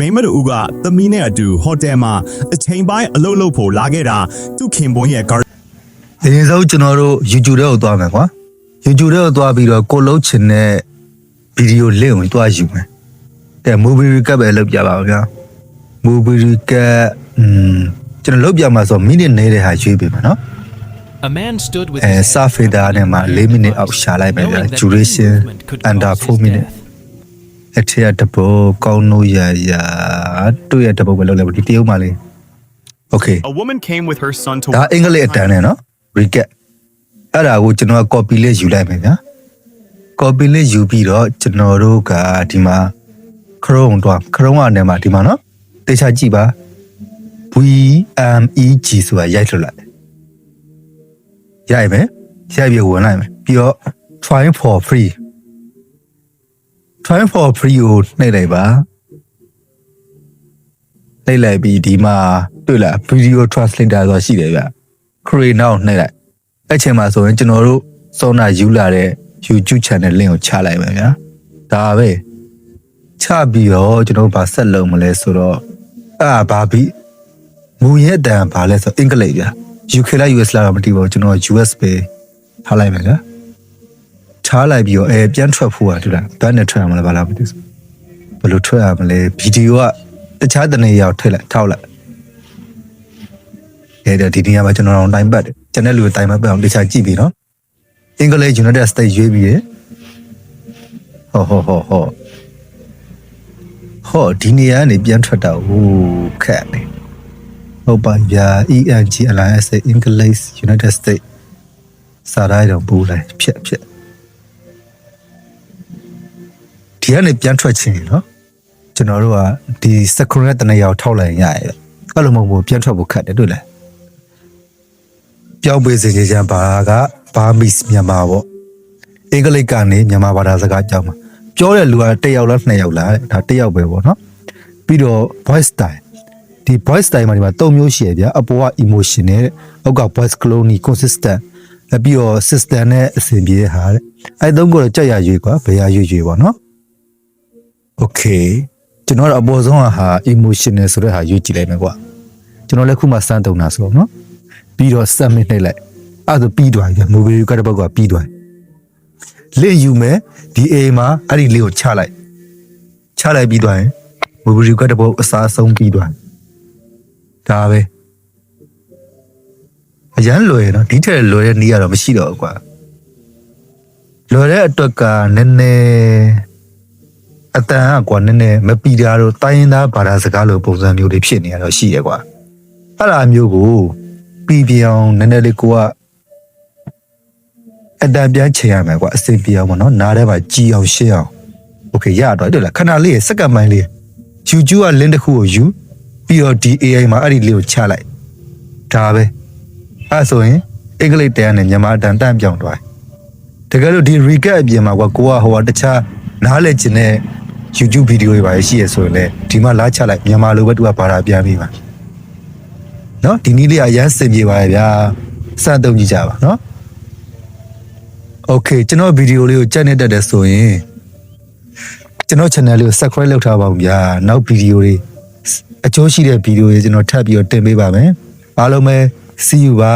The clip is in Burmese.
မိမတို့ဦးကသမီးနဲ့အတူဟိုတယ်မှာအချိန်ပိုင်းအလုပ်လုပ်ဖို့လာခဲ့တာသူ့ခင်ပွန်းရဲ့ gar အရင်ဆုံးကျွန်တော်တို့ YouTube ထဲကိုသွားမယ်ကွာ YouTube ထဲကိုသွားပြီးတော့ကိုလုံးချင်တဲ့ဗီဒီယိုလင့်ကိုသွားယူမယ်ကဲ movie recap ပဲလုပ်ပြပါဦးဗျာ movie recap อืมကျွန်တော်လုပ်ပြမှာဆိုမိနစ်နေတဲ့ဟာရွေးပေးမယ်နော် A man stood with အဲ his စာ hands ဖေးသားနဲ့မှာ4မိနစ်အောက်ရှာလိုက်မယ်ဗျာ knowing that this duration movement could under cause 4 his minutes death. အထက်တဘောကောင်းလို့ရရတွေ့ရတဘောပဲလုပ်လိုက်ပါဒီတရုတ်မှလေး Okay A woman came with her son to ဒါအင်္ဂလိပ်အတန်းနဲ့နော် recap အဲ့ဒါကိုကျွန်တော်က copy လေးယူလိုက်မယ်ဗျာ copy လေးယူပြီးတော့ကျွန်တော်တို့ကဒီမှာ Chrome တော့ Chrome ကနေမှာဒီမှာနော်တေချာကြည့်ပါ VMEG ဆိုတာရိုက်ထွက်လိုက်ရိုက်မယ်ရိုက်ပြီးဝင်လိုက်မယ်ပြီးတော့ try for free try for free ကိုနှိပ်လိုက်ပါနှိပ်လိုက်ပြီးဒီမှာတွေ့လား video translator ဆိုတာရှိတယ်ဗျ create now နှိပ်လိုက်အဲ့ချိန်မှာဆိုရင်ကျွန်တော်တို့စောနာယူလာတဲ့ YouTube channel link ကိုချလိုက်မယ်ဗျာဒါပဲချပြီးတော့ကျွန်တော်တို့ဗာဆက်လုပ်မလဲဆိုတော့အာဘာဘီမူရဲ့အတန်ဘာလဲဆိုအင်္ဂလိပ်ဗျာ UK လား US လားတော့မသိပါဘူးကျွန်တော် US ပဲထားလိုက်မယ်ဗျာ ထားလိုက်ပြီးတော့အဲပြန်ထွက်ဖို့อ่ะတူလားဘယ်နဲ့ထွက်ရမလဲဘာလားမသိဘူးဘယ်လိုထွက်ရမလဲဗီဒီယိုကတခြားတနေရာကိုထည့်လိုက်ထောက်လိုက်အဲ့ဒါဒီနေရာမှာကျွန်တော်တို့တိုင်ပတ်တယ်ကျန်တဲ့လူတွေတိုင်ပတ်ပတ်အောင်တခြားကြည့်ပြီနော်အင်္ဂလိပ် United States ရွေးပြီးရဟောဟောဟောဟောဟောဒီနေရာကနေပြန်ထွက်တာဟိုခက်နေဟုတ်ပါဗျာ ENG Alliance English United States စာရိုက်တော့ပူလိုက်ဖြက်ဖြက် ဒီကနေပြန်ထွက်ချင်းနော်ကျွန်တော်တို့ကဒီစကရက်တနေရာကိုထောက်လိုက်ရင်ရရဲ့အဲ့လိုမဟုတ်ဘူးပြန်ထွက်ဖို့ခက်တယ်တွေ့လားပြောင်းပေးစေချင်ဘာကဘာမစ်မြန်မာပေါ့အင်္ဂလိပ်ကနေမြန်မာဘာသာစကားကြောင်းမှာပြောတဲ့လူကတစ်ယောက်လားနှစ်ယောက်လားတဲ့ဒါတစ်ယောက်ပဲပေါ့နော်ပြီးတော့ voice style ဒီ voice style မှာဒီမှာ၃မျိုးရှိရဗျာအပေါ်က emotion နဲ့အောက်က voice clone consistent လက်ပြီးတော့ system နဲ့အဆင်ပြေတဲ့ဟာတဲ့အဲသုံးခုတော့ကြက်ရရွေးကွာဘယ်ရရွေးရွေးပေါ့နော် okay ကျွန်တော်တို့အပေါ်ဆုံးကဟာ emotional ဆိုတဲ့ဟာရွေးကြည့်လိုက်မယ်ကွာကျွန်တော်လည်းခုမှစမ်းတုံတာဆိုတော့နော်ပြီးတော့ submit နှိပ်လိုက်အဲ့ဒါဆိုပြီးသွားပြီ movie ကတပတ်ကပြီးသွားပြီလင့်ယူမယ်ဒီ A မှာအဲ့ဒီလေးကိုချလိုက်ချလိုက်ပြီးသွားရင် movie ကတပတ်အစားဆုံးပြီးသွားဒါပဲအရန်လွယ်နော်ဒီထက်လွယ်တဲ့နည်းကတော့မရှိတော့ဘူးကွာလွယ်တဲ့အတွက်ကနည်းနည်း အတန်ကကွာနည်းနည်းမပီတာတော့တိုင်းရင်းသားဘာသာစကားလိုပုံစံမျိုးတွေဖြစ်နေရတော့ရှိရကွာအဲ့ဒါမျိုးကို ပြီးပြအောင်နည်းနည်းလေးကိုကအတန်ပြန်ချိန်ရမယ်ကွာအစင်ပြအောင်ပေါ့နော်နားထဲမှာကြီးအောင်ရှင်းအောင်โอเคရတော့တယ်လားခဏလေးစက္ကန့်ပိုင်းလေးယူကျူကလင်းတစ်ခုကိုယူပြီးတော့ဒီ AI မှာအဲ့ဒီလေးကိုချလိုက်ဒါပဲအဲ့ဆိုရင်အင်္ဂလိပ်တန်နဲ့မြန်မာတန်တန့်ပြောင်းသွားတယ်တကယ်လို့ဒီ recap အပြင်မှာကွာကိုကဟိုကတခြားနားလည်ခြင်းနဲ့ YouTube ဗီဒီယိုတွေပါရှိရဆိုရင်လေဒီမှာလာချလိုက်မြန်မာလိုပဲသူကဘာသာပြန်ပြီးပါ နော်ဒီနည်းလေးအရန်စင်ပြေပါရဲ့ဗျာစတုံကြည့်ကြပါနော်โอเคကျွန်တော်ဗီဒီယိုလေးကိုကြိုက်နေတတ်တယ်ဆိုရင်ကျွန်တော် channel လေးကို subscribe လုပ်ထားပါဦးဗျာနောက်ဗီဒီယိုတွေအကျိုးရှိတဲ့ဗီဒီယိုတွေကျွန်တော်ထပ်ပြီးတော့တင်ပေးပါမယ်အားလုံးပဲ see you ပါ